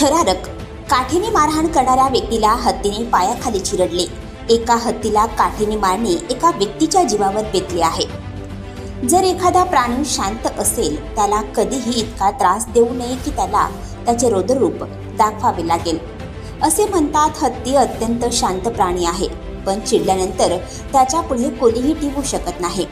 थरारक काठीने मारहाण करणाऱ्या व्यक्तीला हत्तीने पायाखाली चिरडले. एका हत्तीला काठीने मारणे एका व्यक्तीच्या जीवावर बेतले आहे. जर एखादा प्राणी शांत असेल त्याला कधीही इतका त्रास देऊ नये की त्याला त्याचे रोदरूप दाखवावे लागेल. असे म्हणतात हत्ती अत्यंत शांत प्राणी आहे पण चिडल्यानंतर त्याच्या पुढे कोणीही टिवू शकत नाही.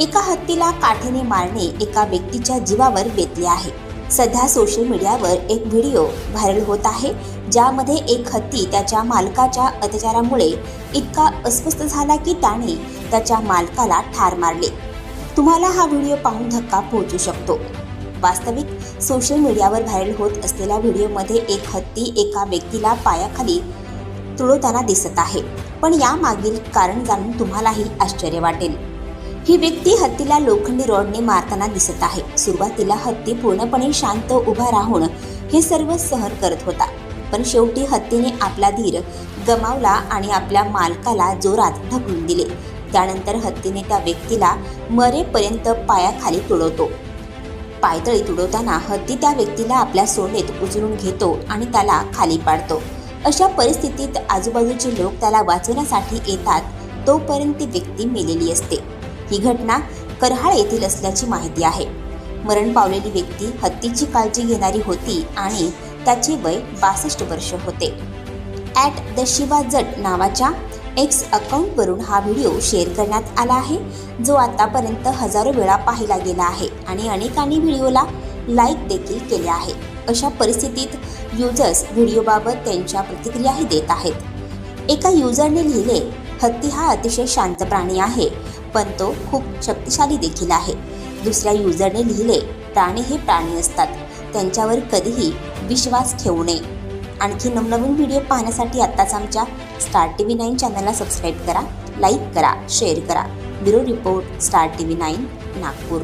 एका हत्तीला काठीने मारणे एका व्यक्तीच्या जीवावर बेतले आहे. सध्या सोशल मीडियावर एक व्हिडिओ व्हायरल होत आहे ज्यामध्ये एक हत्ती त्याच्या मालकाच्या अत्याचारामुळे इतका अस्वस्थ झाला की त्याने त्याच्या मालकाला ठार मारले. तुम्हाला हा व्हिडिओ पाहून धक्का पोहोचू शकतो. वास्तविक सोशल मीडियावर व्हायरल होत असलेल्या व्हिडिओमध्ये एक हत्ती एका व्यक्तीला पायाखाली तुळवताना दिसत आहे. पण यामागील कारण जाणून तुम्हालाही आश्चर्य वाटेल. ही व्यक्ती हत्तीला लोखंडी रॉडने मारताना दिसत आहे. सुरुवातीला हत्ती पूर्णपणे शांत उभा राहून हे सर्व सहन करत होता. पण शेवटी हत्तीने आपला धीर गमावला आणि आपल्या मालकाला जोरात ढकलून दिले. त्यानंतर हत्तीने त्या व्यक्तीला मरेपर्यंत पायाखाली तुडवतो. पायतळी तुडवताना हत्ती त्या व्यक्तीला आपल्या सोंडेत उचलून घेतो आणि त्याला खाली पाडतो. अशा परिस्थितीत आजूबाजूचे लोक त्याला वाचवण्यासाठी येतात तोपर्यंत ती व्यक्ती मेलेली असते. ही घटना करहाळ येथील असल्याची माहिती आहे. मरण पावलेली व्यक्ती हत्तीची काळजी घेणारी होती आणि त्याचे वय बासष्ट वर्ष होते. ॲट द शिवा जट नावाच्या एक्स अकाउंटवरून हा व्हिडिओ शेअर करण्यात आला आहे जो आतापर्यंत हजारो वेळा पाहिला गेला आहे आणि अनेकांनी व्हिडिओला लाईक देखील केले आहे. अशा परिस्थितीत युजर्स व्हिडिओबाबत त्यांच्या प्रतिक्रियाही देत आहेत. एका युजरने लिहिले हत्ती हा अतिशय शांत प्राणी आहे पण तो खूप शक्तिशाली देखील आहे. दुसऱ्या युजरने लिहिले प्राणी हे प्राणी असतात. त्यांच्यावर कधीही विश्वास ठेवू नये. आणखी नवनवीन व्हिडिओ पाहण्यासाठी आत्ताच आमच्या स्टार टी व्ही नाईन चॅनलला सबस्क्राईब करा लाईक करा शेअर करा. Bureau report star T V nine Nagpur.